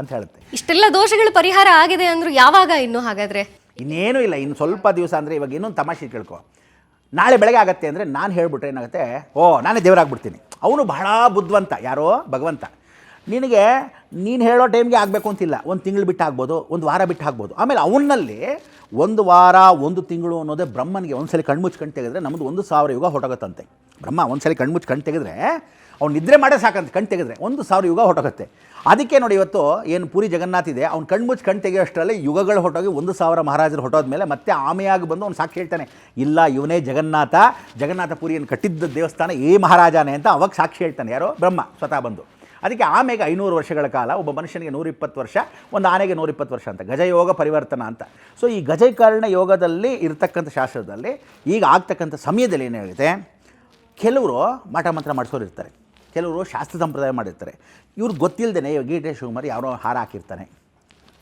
ಅಂತ ಹೇಳುತ್ತೆ. ಇಷ್ಟೆಲ್ಲ ದೋಷಗಳು ಪರಿಹಾರ ಆಗಿದೆ ಅಂದ್ರೆ ಯಾವಾಗ ಇನ್ನು ಹಾಗಾದ್ರೆ? ಇನ್ನೇನು ಇಲ್ಲ ಇನ್ನು ಸ್ವಲ್ಪ ದಿವಸ ಅಂದರೆ ಇವಾಗ ಇನ್ನೊಂದು ತಮಾಷೆ ಕೇಳ್ಕೊ. ನಾಳೆ ಬೆಳಗ್ಗೆ ಆಗತ್ತೆ ಅಂದರೆ ನಾನು ಹೇಳ್ಬಿಟ್ರೆ ಏನಾಗುತ್ತೆ ಓ ನಾನೇ ದೇವರಾಗ್ಬಿಡ್ತೀನಿ. ಅವನು ಬಹಳ ಬುದ್ಧವಂತ ಯಾರೋ ಭಗವಂತ. ನಿನಗೆ ನೀನು ಹೇಳೋ ಟೈಮ್ಗೆ ಆಗಬೇಕು ಅಂತಿಲ್ಲ ಒಂದು ತಿಂಗಳು ಬಿಟ್ಟು ಆಗ್ಬೋದು ಒಂದು ವಾರ ಬಿಟ್ಟು ಆಗ್ಬೋದು. ಆಮೇಲೆ ಅವನಲ್ಲಿ ಒಂದು ವಾರ ಒಂದು ತಿಂಗಳು ಅನ್ನೋದೇ ಬ್ರಹ್ಮನಿಗೆ ಒಂದ್ಸಲಿ ಕಣ್ಮುಚ್ಚು ಕಣ್ ತೆಗೆದ್ರೆ ನಮ್ಮದು ಒಂದು ಸಾವಿರ ಯುಗ ಹೊರಟೋಗುತ್ತಂತೆ. ಬ್ರಹ್ಮ ಒಂದ್ಸಲಿ ಕಣ್ಮುಚ್ಚು ಕಣ್ಣು ತೆಗೆದ್ರೆ ಅವ್ನು ನಿದ್ರೆ ಮಾಡೇ ಸಾಕಂತ, ಕಣ್ಣು ತೆಗೆದ್ರೆ. ಒಂದು ಸಾವಿರ ಯುಗ ಹೊಟ್ಟೋಗುತ್ತೆ ಅದಕ್ಕೆ ನೋಡಿ ಇವತ್ತು ಏನು ಪುರಿ ಜಗನ್ನಾಥ ಇದೆ, ಅವ್ನು ಕಣ್ಮುಚ್ಚು ಕಣ್ ತೆಗೆಯೋಷ್ಟರಲ್ಲಿ ಯುಗಗಳು ಹೊಟ್ಟೋಗಿ ಒಂದು ಸಾವಿರ ಮಹಾರಾಜರು ಹೊಟ್ಟೋದ್ಮೇಲೆ ಮೇಲೆ ಮತ್ತೆ ಆಮೆಯಾಗಿ ಬಂದು ಅವ್ನು ಸಾಕ್ಷಿ ಹೇಳ್ತಾನೆ. ಇಲ್ಲ, ಇವನೇ ಜಗನ್ನಾಥ ಜಗನ್ನಾಥ ಪುರಿಯನ್ನು ಕಟ್ಟಿದ್ದ ದೇವಸ್ಥಾನ ಏ ಮಹಾರಾಜನೇ ಅಂತ ಅವಾಗ ಸಾಕ್ಷಿ ಹೇಳ್ತಾನೆ. ಯಾರೋ? ಬ್ರಹ್ಮ, ಸ್ವತಃ ಬಂದು. ಅದಕ್ಕೆ ಆಮೆಗೆ ಐನೂರು ವರ್ಷಗಳ ಕಾಲ, ಒಬ್ಬ ಮನುಷ್ಯನಿಗೆ ನೂರಿಪ್ಪತ್ತು ವರ್ಷ, ಒಂದು ಆನೆಗೆ ನೂರಿಪ್ಪತ್ತು ವರ್ಷ ಅಂತ, ಗಜಯೋಗ ಪರಿವರ್ತನ ಅಂತ. ಸೊ ಈ ಗಜಕರ್ಣ ಯೋಗದಲ್ಲಿ ಇರತಕ್ಕಂಥ ಶಾಸ್ತ್ರದಲ್ಲಿ, ಈಗ ಆಗ್ತಕ್ಕಂಥ ಸಮಯದಲ್ಲಿ ಏನು ಹೇಳಿದೆ ಕೆಲವರು ಮಾಟ ಮಂತ್ರ ಮಾಡಿಸೋರು ಇರ್ತಾರೆ. ಕೆಲವರು ಶಾಸ್ತ್ರ ಸಂಪ್ರದಾಯ ಮಾಡಿರ್ತಾರೆ. ಇವ್ರು ಗೊತ್ತಿಲ್ಲದೇ ಗೀಟೆ ಶಿವಕುಮಾರ್ ಯಾರೋ ಹಾರ ಹಾಕಿರ್ತಾನೆ.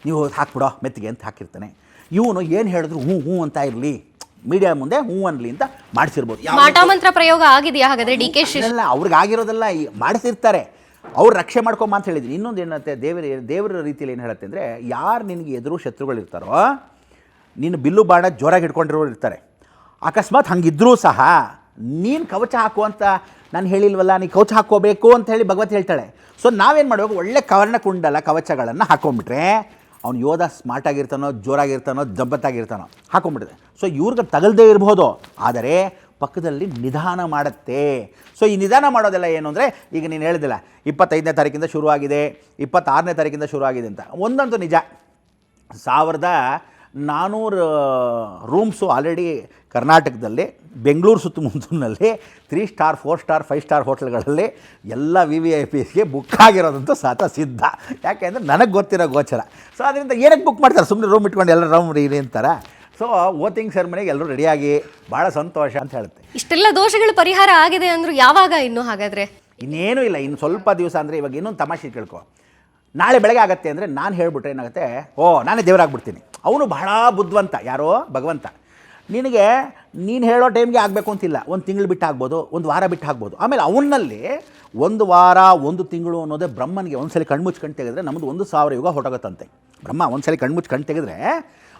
ನೀವು ಹಾಕ್ಬಿಡೋ ಮೆತ್ತಿಗೆ ಅಂತ ಹಾಕಿರ್ತಾನೆ. ಇವನು ಏನು ಹೇಳಿದ್ರು ಹ್ಞೂ ಹ್ಞೂ ಅಂತ ಇರಲಿ. ಮೀಡಿಯಾ ಮುಂದೆ ಹ್ಞೂ ಅನ್ಲಿ ಅಂತ ಮಾಡಿಸಿರ್ಬೋದು. ಮಾಟ ಮಂತ್ರ ಪ್ರಯೋಗ ಆಗಿದೆಯಾ ಹಾಗಾದರೆ ಡಿ ಕೆ ಶಿ. ಅಲ್ಲ ಅವ್ರಿಗೆ ಆಗಿರೋದೆಲ್ಲ ಮಾಡಿಸಿರ್ತಾರೆ. ಅವ್ರು ರಕ್ಷೆ ಮಾಡ್ಕೊಂಬ ಅಂತ ಹೇಳಿದ್ದೀನಿ ಇನ್ನೊಂದು ಏನಂತೆ ದೇವರ ದೇವರ ರೀತಿಯಲ್ಲಿ ಏನು ಹೇಳುತ್ತೆ ಅಂದರೆ ಯಾರು ನಿನಗೆ ಎದುರು ಶತ್ರುಗಳಿರ್ತಾರೋ ನಿನ್ನ ಬಿಲ್ಲು ಬಾಣ ಜೋರಾಗಿ ಹಿಡ್ಕೊಂಡಿರೋರು ಇರ್ತಾರೆ. ಅಕಸ್ಮಾತ್ ಹಂಗಿದ್ರೂ ಸಹ ನೀನು ಕವಚ ಹಾಕು ಅಂತ ನಾನು ಹೇಳಿಲ್ವಲ್ಲ ನೀ ಕವಚ ಹಾಕ್ಕೋಬೇಕು ಅಂತ ಹೇಳಿ ಭಗವತ್ ಹೇಳ್ತಾಳೆ. ಸೊ ನಾವೇನು ಮಾಡಬೇಕು ಒಳ್ಳೆ ಕವರ್ಣ ಕುಂಡಲ್ಲ ಕವಚಗಳನ್ನು ಹಾಕೊಂಡ್ಬಿಟ್ರೆ ಅವ್ನು ಯೋಧ ಸ್ಮಾರ್ಟ್ ಆಗಿರ್ತಾನೋ, ಜೋರಾಗಿರ್ತಾನೋ ಜಬ್ಬತ್ತಾಗಿರ್ತಾನೋ ಹಾಕೊಂಡ್ಬಿಟ್ಟಿದೆ ಸೊ ಇವ್ರಿಗೆ ತಗಲ್ದೇ ಇರ್ಬೋದು. ಆದರೆ ಪಕ್ಕದಲ್ಲಿ ನಿಧಾನ ಮಾಡುತ್ತೆ. ಸೊ ಈ ನಿಧಾನ ಮಾಡೋದೆಲ್ಲ ಏನು ಅಂದರೆ, ಈಗ ನೀನು ಹೇಳಿದಿಲ್ಲ ಇಪ್ಪತ್ತೈದನೇ ತಾರೀಕಿಂದ ಶುರುವಾಗಿದೆ, ಇಪ್ಪತ್ತಾರನೇ ತಾರೀಕಿಂದ ಶುರುವಾಗಿದೆ ಅಂತ. ಒಂದಂತೂ ನಿಜ. ಸಾವಿರದ ನಾನ್ನೂರು ರೂಮ್ಸು ಆಲ್ರೆಡಿ ಕರ್ನಾಟಕದಲ್ಲಿ Bengaluru ಸುತ್ತಮುತ್ತಲಿನಲ್ಲಿ three star four star five star ಹೋಟ್ಲ್ಗಳಲ್ಲಿ ಎಲ್ಲ ವಿ ವಿ ಐ ಪಿಸ್ಗೆ ಬುಕ್ ಆಗಿರೋದಂತೂ ಸಾತ ಸಿದ್ಧ. ಯಾಕೆಂದರೆ ನನಗೆ ಗೊತ್ತಿರೋ ಗೋಚರ. ಸೊ ಅದರಿಂದ ಏನಕ್ಕೆ ಬುಕ್ ಮಾಡ್ತಾರೆ? ಸುಮ್ಮನೆ ರೂಮ್ ಇಟ್ಕೊಂಡು ಎಲ್ಲ ರೂಮ್ ರೀ ಅಂತಾರೆ. ಸೊ ಓತಿಂಗ್ ಸೆರೆಮನಿಗೆ ಎಲ್ಲರೂ ರೆಡಿಯಾಗಿ ಭಾಳ ಸಂತೋಷ ಅಂತ ಹೇಳುತ್ತೆ. ಇಷ್ಟೆಲ್ಲ ದೋಷಗಳು ಪರಿಹಾರ ಆಗಿದೆ ಅಂದ್ರು ಯಾವಾಗ ಇನ್ನು ಹಾಗಾದ್ರೆ? ಇನ್ನೇನೂ ಇಲ್ಲ. ಇನ್ನು ಸ್ವಲ್ಪ ದಿವಸ ಅಂದರೆ ಇವಾಗ ಇನ್ನೊಂದು ತಮಾಷೆ ಕೇಳ್ಕೊ. ನಾಳೆ ಬೆಳಗ್ಗೆ ಆಗತ್ತೆ ಅಂದರೆ ನಾನು ಹೇಳ್ಬಿಟ್ರೆ ಏನಾಗುತ್ತೆ? ಓ, ನಾನೇ ದೇವರಾಗ್ಬಿಡ್ತೀನಿ. ಅವನು ಬಹಳ ಬುದ್ಧವಂತ. ಯಾರೋ? ಭಗವಂತ. ನಿನಗೆ ನೀನು ಹೇಳೋ ಟೈಮ್ಗೆ ಆಗಬೇಕು ಅಂತಿಲ್ಲ. ಒಂದು ತಿಂಗಳು ಬಿಟ್ಟು ಆಗ್ಬೋದು, ಒಂದು ವಾರ ಬಿಟ್ಟು ಆಗ್ಬೋದು. ಆಮೇಲೆ ಅವನಲ್ಲಿ ಒಂದು ವಾರ, ಒಂದು ತಿಂಗಳು ಅನ್ನೋದೇ ಬ್ರಹ್ಮನಿಗೆ ಒಂದ್ಸಲಿ ಸಲ ಕಣ್ ತೆಗೆದ್ರೆ ನಮ್ಮದು ಒಂದು ಸಾವಿರ ಯುಗ ಹೊರಟೋಗುತ್ತಂತೆ. ಬ್ರಹ್ಮ ಒಂದ್ಸಲಿ ಕಣ್ಮುಚ್ಚು ಕಣ್ ತೆಗೆದ್ರೆ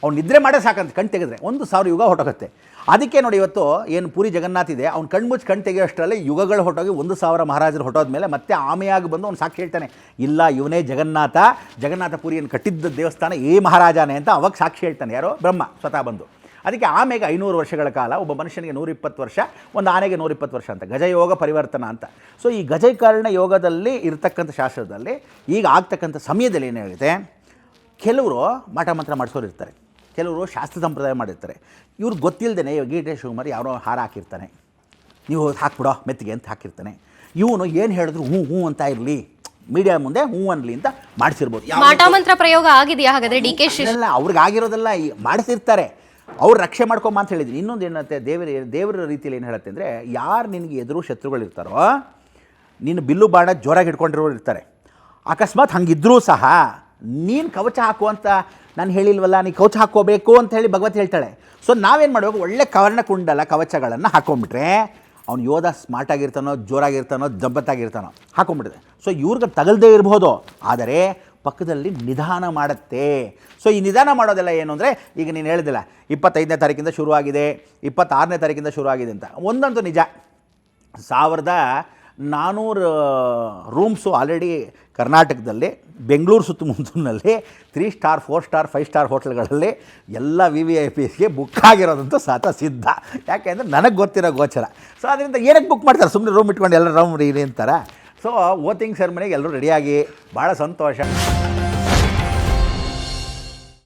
ಅವ್ನು ನಿದ್ರೆ ಮಾಡೇ ಸಾಕಂತ, ಕಣ್ ತೆಗೆದ್ರೆ. ಒಂದು ಸಾವಿರ ಯುಗ ಹೊಟ್ಟೋಗುತ್ತೆ ಅದಕ್ಕೆ ನೋಡಿ ಇವತ್ತು ಏನು ಪುರಿ ಜಗನ್ನಾಥ ಇದೆ, ಅವ್ನು ಕಣ್ಮುಚ್ಚಿ ಕಣ್ ತೆಗೆಯೋಷ್ಟರಲ್ಲಿ ಯುಗಗಳು ಹೊಟ್ಟೋಗಿ ಒಂದು ಸಾವಿರ ಮಹಾರಾಜರು ಹೊಟ್ಟೋದ ಮೇಲೆ ಮತ್ತೆ ಆಮೆಯಾಗಿ ಬಂದು ಅವ್ನು ಸಾಕ್ಷಿ ಹೇಳ್ತಾನೆ, ಇಲ್ಲ ಇವನೇ ಜಗನ್ನಾಥ ಜಗನ್ನಾಥ ಪುರಿಯನ್ನು ಕಟ್ಟಿದ್ದ ದೇವಸ್ಥಾನ ಏ ಮಹಾರಾಜನೇ ಅಂತ ಅವಾಗ ಸಾಕ್ಷಿ ಹೇಳ್ತಾನೆ ಯಾರೋ ಬ್ರಹ್ಮ ಸ್ವತಃ ಬಂದು. ಅದಕ್ಕೆ ಆಮೆಗೆ ಐನೂರು ವರ್ಷಗಳ ಕಾಲ, ಒಬ್ಬ ಮನುಷ್ಯನಿಗೆ ನೂರಿಪ್ಪತ್ತು ವರ್ಷ, ಒಂದು ಆನೆಗೆ ನೂರಿಪ್ಪತ್ತು ವರ್ಷ ಅಂತ, ಗಜಯೋಗ ಪರಿವರ್ತನ ಅಂತ. ಸೊ ಈ ಗಜಕರ್ಣ ಯೋಗದಲ್ಲಿ ಇರತಕ್ಕಂಥ ಶಾಸ್ತ್ರದಲ್ಲಿ ಈಗ ಆಗ್ತಕ್ಕಂಥ ಸಮಯದಲ್ಲಿ ಏನು ಹೇಳಿದೆ ಕೆಲವರು ಮಠ ಮಂತ್ರ ಮಾಡಿಸೋರು ಇರ್ತಾರೆ ಕೆಲವರು ಶಾಸ್ತ್ರ ಸಂಪ್ರದಾಯ ಮಾಡಿರ್ತಾರೆ. ಇವ್ರಿಗೆ ಗೊತ್ತಿಲ್ಲದೇ ಗೀಟೆ ಶಿವಮರಿ ಯಾರೋ ಹಾರ ಹಾಕಿರ್ತಾನೆ. ನೀವು ಹಾಕ್ಬಿಡೋ ಮೆತ್ತಿಗೆ ಅಂತ ಹಾಕಿರ್ತಾನೆ. ಇವನು ಏನು ಹೇಳಿದ್ರು ಹ್ಞೂ ಹ್ಞೂ ಅಂತ ಇರಲಿ. ಮೀಡಿಯಾ ಮುಂದೆ ಹ್ಞೂ ಅನ್ಲಿ ಅಂತ ಮಾಡಿಸಿರ್ಬೋದು. ಮಾಟಮಂತ್ರ ಮಂತ್ರ ಪ್ರಯೋಗ ಆಗಿದೆಯಾ ಹಾಗಾದರೆ ಡಿ ಕೆ ಶಿ ಅಲ್ಲ ಅವ್ರಿಗೆ ಆಗಿರೋದಲ್ಲ ಈ ಮಾಡಿಸಿರ್ತಾರೆ. ಅವ್ರು ರಕ್ಷೆ ಮಾಡ್ಕೊಂಬ ಅಂತ ಹೇಳಿದ್ದೀನಿ ಇನ್ನೊಂದು ಏನಂತೆ ದೇವರ ದೇವರ ರೀತಿಯಲ್ಲಿ ಏನು ಹೇಳುತ್ತೆ ಅಂದರೆ ಯಾರು ನಿನಗೆ ಎದುರು ಶತ್ರುಗಳಿರ್ತಾರೋ ನಿನ್ನ ಬಿಲ್ಲು ಬಾಣ ಜೋರಾಗಿ ಹಿಡ್ಕೊಂಡಿರೋರು ಇರ್ತಾರೆ. ಅಕಸ್ಮಾತ್ ಹಂಗಿದ್ರೂ ಸಹ ನೀನು ಕವಚ ಹಾಕು ಅಂತ ನಾನು ಹೇಳಿಲ್ವಲ್ಲ, ನೀ ಕವಚ ಹಾಕೋಬೇಕು ಅಂತ ಹೇಳಿ ಭಗವತ್ ಹೇಳ್ತಾಳೆ. ಸೊ ನಾವೇನು ಮಾಡಬೇಕು ಒಳ್ಳೆ ಕವರ್ಣ ಕುಂಡಲ ಕವಚಗಳನ್ನು ಹಾಕೊಂಡ್ಬಿಟ್ರೆ ಅವ್ನು ಯೋಧ ಸ್ಮಾರ್ಟ್ ಆಗಿರ್ತಾನೋ, ಜೋರಾಗಿರ್ತಾನೋ, ಜಬ್ಬತ್ತಾಗಿರ್ತಾನೋ ಹಾಕೊಂಡ್ಬಿಟ್ಟಿದೆ ಸೊ ಇವ್ರಿಗೆ ತಗಲ್ದೇ ಇರ್ಬೋದು. ಆದರೆ ಪಕ್ಕದಲ್ಲಿ ನಿಧಾನ ಮಾಡುತ್ತೆ. ಸೊ ಈ ನಿಧಾನ ಮಾಡೋದೆಲ್ಲ ಏನು ಅಂದರೆ, ಈಗ ನೀನು ಹೇಳಿದಿಲ್ಲ ಇಪ್ಪತ್ತೈದನೇ ತಾರೀಕಿಂದ ಶುರುವಾಗಿದೆ, ಇಪ್ಪತ್ತಾರನೇ ತಾರೀಕಿಂದ ಶುರುವಾಗಿದೆ ಅಂತ. ಒಂದಂತೂ ನಿಜ. ಸಾವಿರದ ನಾನ್ನೂರು ರೂಮ್ಸು ಆಲ್ರೆಡಿ ಕರ್ನಾಟಕದಲ್ಲಿ, Bengaluru ಸುತ್ತಮುತ್ತಲಿನಲ್ಲಿ three star four star five star ಹೋಟ್ಲ್ಗಳಲ್ಲಿ ಎಲ್ಲ ವಿ ವಿ ಐ ಪಿಸ್ಗೆ ಬುಕ್ ಆಗಿರೋದಂತೂ ಸಾತ ಸಿದ್ಧ. ಯಾಕೆಂದರೆ ನನಗೆ ಗೊತ್ತಿರೋ ಗೋಚರ. ಸೊ ಅದರಿಂದ ಏನಕ್ಕೆ ಬುಕ್ ಮಾಡ್ತಾರೆ? ಸುಮ್ಮನೆ ರೂಮ್ ಇಟ್ಕೊಂಡು ಎಲ್ಲ ರೂಮ್ ರೀ ಅಂತಾರೆ. ಸೊ ಓತಿಂಗ್ ಸೆರೆಮನಿಗೆ ಎಲ್ಲರೂ ರೆಡಿಯಾಗಿ ಭಾಳ ಸಂತೋಷ.